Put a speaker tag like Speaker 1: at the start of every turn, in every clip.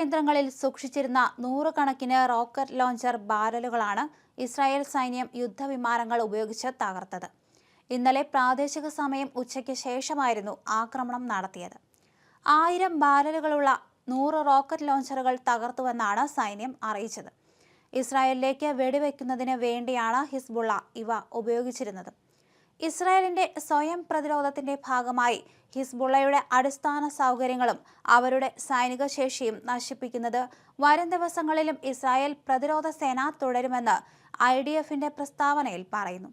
Speaker 1: കേന്ദ്രങ്ങളിൽ സൂക്ഷിച്ചിരുന്ന നൂറുകണക്കിന് റോക്കറ്റ് ലോഞ്ചർ ബാരലുകളാണ് ഇസ്രായേൽ സൈന്യം യുദ്ധവിമാനങ്ങൾ ഉപയോഗിച്ച് തകർത്തത്. ഇന്നലെ പ്രാദേശിക സമയം ഉച്ചയ്ക്ക് ശേഷമായിരുന്നു ആക്രമണം നടത്തിയത്. ആയിരം ബാരലുകളുള്ള നൂറ് റോക്കറ്റ് ലോഞ്ചറുകൾ തകർത്തുവെന്നാണ് സൈന്യം അറിയിച്ചത്. ഇസ്രായേലിലേക്ക് വെടിവെക്കുന്നതിന് വേണ്ടിയാണ് ഹിസ്ബുള്ള ഇവ ഉപയോഗിച്ചിരുന്നത്. ഇസ്രായേലിന്റെ സ്വയം പ്രതിരോധത്തിന്റെ ഭാഗമായി ഹിസ്ബുള്ളയുടെ അടിസ്ഥാന സൗകര്യങ്ങളും അവരുടെ സൈനിക ശേഷിയും നശിപ്പിക്കുന്നത് വരും ദിവസങ്ങളിലും ഇസ്രായേൽ പ്രതിരോധ സേന തുടരുമെന്ന് ഐ ഡി എഫിന്റെ പ്രസ്താവനയിൽ പറയുന്നു.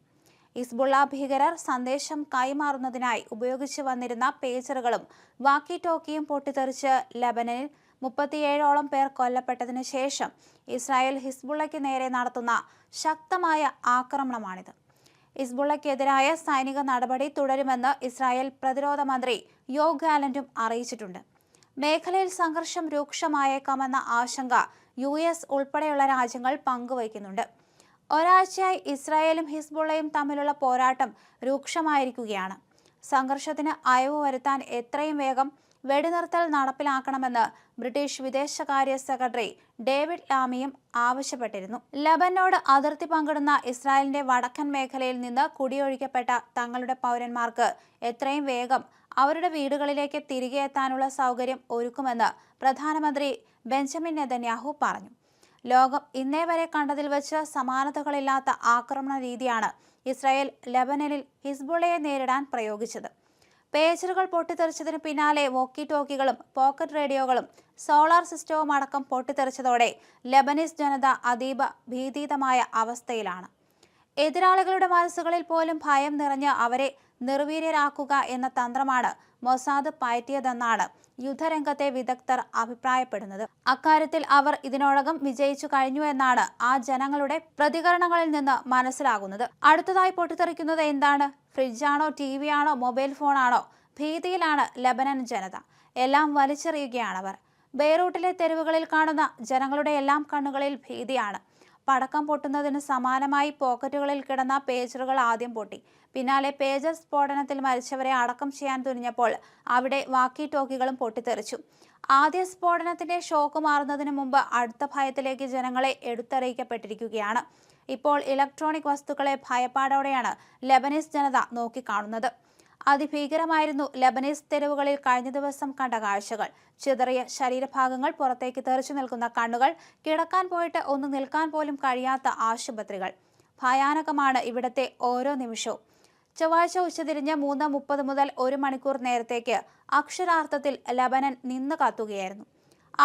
Speaker 1: ഹിസ്ബുള്ള ഭീകരർ സന്ദേശം കൈമാറുന്നതിനായി ഉപയോഗിച്ചു വന്നിരുന്ന പേജറുകളും വാക്കി ടോക്കിയും പൊട്ടിത്തെറിച്ച് ലബനനിൽ മുപ്പത്തിയേഴോളം പേർ കൊല്ലപ്പെട്ടതിനു ശേഷം ഇസ്രായേൽ ഹിസ്ബുള്ളയ്ക്ക് നേരെ നടത്തുന്ന ശക്തമായ ആക്രമണമാണിത്. ഹിസ്ബുള്ളയ്ക്കെതിരായ സൈനിക നടപടി തുടരുമെന്ന് ഇസ്രായേൽ പ്രതിരോധ മന്ത്രി യോ ഗാലന്റും അറിയിച്ചിട്ടുണ്ട്. മേഖലയിൽ സംഘർഷം രൂക്ഷമായേക്കാമെന്ന ആശങ്ക യു എസ് ഉൾപ്പെടെയുള്ള രാജ്യങ്ങൾ പങ്കുവയ്ക്കുന്നുണ്ട്. ഒരാഴ്ചയായി ഇസ്രായേലും ഹിസ്ബുള്ളയും തമ്മിലുള്ള പോരാട്ടം രൂക്ഷമായിരിക്കുകയാണ്. സംഘർഷത്തിന് അയവ് വരുത്താൻ എത്രയും വേഗം വെടിനിർത്തൽ നടപ്പിലാക്കണമെന്ന് ബ്രിട്ടീഷ് വിദേശകാര്യ സെക്രട്ടറി ഡേവിഡ് ലാമിയും ആവശ്യപ്പെട്ടിരുന്നു. ലബനോട് അതിർത്തി പങ്കിടുന്ന ഇസ്രായേലിന്റെ വടക്കൻ മേഖലയിൽ നിന്ന് കുടിയൊഴിക്കപ്പെട്ട തങ്ങളുടെ പൗരന്മാർക്ക് എത്രയും വേഗം അവരുടെ വീടുകളിലേക്ക് തിരികെ എത്താനുള്ള സൗകര്യം ഒരുക്കുമെന്ന് പ്രധാനമന്ത്രി ബെഞ്ചമിൻ നെതന്യാഹു പറഞ്ഞു. ലോകം ഇന്നേ വരെ കണ്ടതിൽ വെച്ച് സമാനതകളില്ലാത്ത ആക്രമണ രീതിയാണ് ഇസ്രായേൽ ലബനനിൽ ഹിസ്ബുളയെ നേരിടാൻ പ്രയോഗിച്ചത്. പേജറുകൾ പൊട്ടിത്തെറിച്ചതിന് പിന്നാലെ വോക്കി ടോക്കികളും പോക്കറ്റ് റേഡിയോകളും സോളാർ സിസ്റ്റവും അടക്കം പൊട്ടിത്തെറിച്ചതോടെ ലബനീസ് ജനത അതീവ ഭീതിതമായ അവസ്ഥയിലാണ്. എതിരാളികളുടെ മനസ്സുകളിൽ പോലും ഭയം നിറഞ്ഞ് അവരെ നിർവീര്യരാക്കുക എന്ന തന്ത്രമാണ് മൊസാദ് പയറ്റിയതെന്നാണ് യുദ്ധരംഗത്തെ വിദഗ്ധർ അഭിപ്രായപ്പെടുന്നത്. അക്കാര്യത്തിൽ അവർ ഇതിനോടകം വിജയിച്ചു കഴിഞ്ഞു എന്നാണ് ആ ജനങ്ങളുടെ പ്രതികരണങ്ങളിൽ നിന്ന് മനസ്സിലാകുന്നത്. അടുത്തതായി പൊട്ടിത്തെറിക്കുന്നത് എന്താണ്? ഫ്രിഡ്ജാണോ ടി വി ആണോ മൊബൈൽ ഫോണാണോ? ഭീതിയിലാണ് ലബനൻ ജനത. എല്ലാം വലിച്ചെറിയുകയാണവർ. ബെയ്റൂട്ടിലെ തെരുവുകളിൽ കാണുന്ന ജനങ്ങളുടെ എല്ലാം കണ്ണുകളിൽ ഭീതിയാണ്. പടക്കം പൊട്ടുന്നതിന് സമാനമായി പോക്കറ്റുകളിൽ കിടന്ന പേജറുകൾ ആദ്യം പൊട്ടി. പിന്നാലെ പേജർ സ്ഫോടനത്തിൽ മരിച്ചവരെ അടക്കം ചെയ്യാൻ തുനിഞ്ഞപ്പോൾ അവിടെ വാക്കി ടോക്കികളും പൊട്ടിത്തെറിച്ചു. ആദ്യ സ്ഫോടനത്തിന്റെ ഷോക്ക് മാറുന്നതിന് മുമ്പ് അടുത്ത ഭയത്തിലേക്ക് ജനങ്ങളെ എടുത്തറിയിക്കപ്പെട്ടിരിക്കുകയാണ്. ഇപ്പോൾ ഇലക്ട്രോണിക് വസ്തുക്കളെ ഭയപ്പാടോടെയാണ് ലെബനീസ് ജനത നോക്കിക്കാണുന്നത്. അതിഭീകരമായിരുന്നു ലബനീസ് തെരുവുകളിൽ കഴിഞ്ഞ ദിവസം കണ്ട കാഴ്ചകൾ. ചിതറിയ ശരീരഭാഗങ്ങൾ പുറത്തേക്ക് തെറിച്ചു നിൽക്കുന്ന കണ്ണുകൾ കിടക്കാൻ പോയിട്ട് ഒന്ന് നിൽക്കാൻ പോലും കഴിയാത്ത ആശുപത്രികൾ. ഭയാനകമാണ് ഇവിടത്തെ ഓരോ നിമിഷവും. ചൊവ്വാഴ്ച ഉച്ചതിരിഞ്ഞ് മൂന്ന് മുപ്പത് മുതൽ ഒരു മണിക്കൂർ നേരത്തേക്ക് അക്ഷരാർത്ഥത്തിൽ ലബനൻ നിന്ന് കാത്തുകയായിരുന്നു.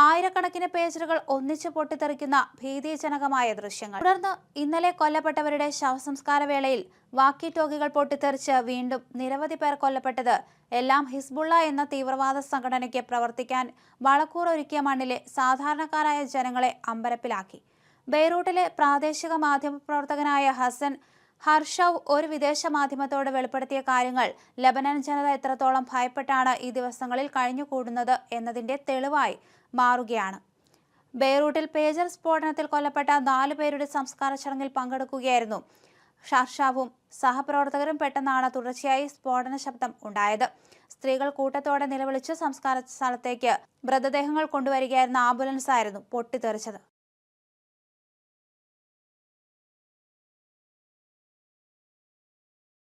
Speaker 1: ആയിരക്കണക്കിന് പേജറുകൾ ഒന്നിച്ചു പൊട്ടിത്തെറിക്കുന്ന ഭീതിജനകമായ ദൃശ്യങ്ങൾ. തുടർന്ന് ഇന്നലെ കൊല്ലപ്പെട്ടവരുടെ ശവസംസ്കാര വേളയിൽ വാക്കി ടോക്കികൾ പൊട്ടിത്തെറിച്ച് വീണ്ടും നിരവധി പേർ കൊല്ലപ്പെട്ടത് എല്ലാം ഹിസ്ബുള്ള എന്ന തീവ്രവാദ സംഘടനയ്ക്ക് പ്രവർത്തിക്കാൻ വളക്കൂർ ഒരുക്കിയ മണ്ണിലെ സാധാരണക്കാരായ ജനങ്ങളെ അമ്പരപ്പിലാക്കി. ബെയ്റൂട്ടിലെ പ്രാദേശിക മാധ്യമ പ്രവർത്തകനായ ഹസൻ ഹർഷവ് ഒരു വിദേശ മാധ്യമത്തോട് വെളിപ്പെടുത്തിയ കാര്യങ്ങൾ ലബനൻ ജനത എത്രത്തോളം ഭയപ്പെട്ടാണ് ഈ ദിവസങ്ങളിൽ കഴിഞ്ഞുകൂടുന്നത് എന്നതിന്റെ തെളിവായി മാറുകയാണ്. ബെയ്റൂട്ടിൽ പേജർ സ്ഫോടനത്തിൽ കൊല്ലപ്പെട്ട നാലു പേരുടെ സംസ്കാര ചടങ്ങിൽ പങ്കെടുക്കുകയായിരുന്നു ഷർഷാവും സഹപ്രവർത്തകരും പെട്ടെന്നാണ് തുടർച്ചയായി സ്ഫോടന ശബ്ദം ഉണ്ടായത്. സ്ത്രീകൾ കൂട്ടത്തോടെ നിലവിളിച്ച് സംസ്കാര സ്ഥലത്തേക്ക് മൃതദേഹങ്ങൾ കൊണ്ടുവരികയായിരുന്ന ആംബുലൻസ് ആയിരുന്നു പൊട്ടിത്തെറിച്ചത്.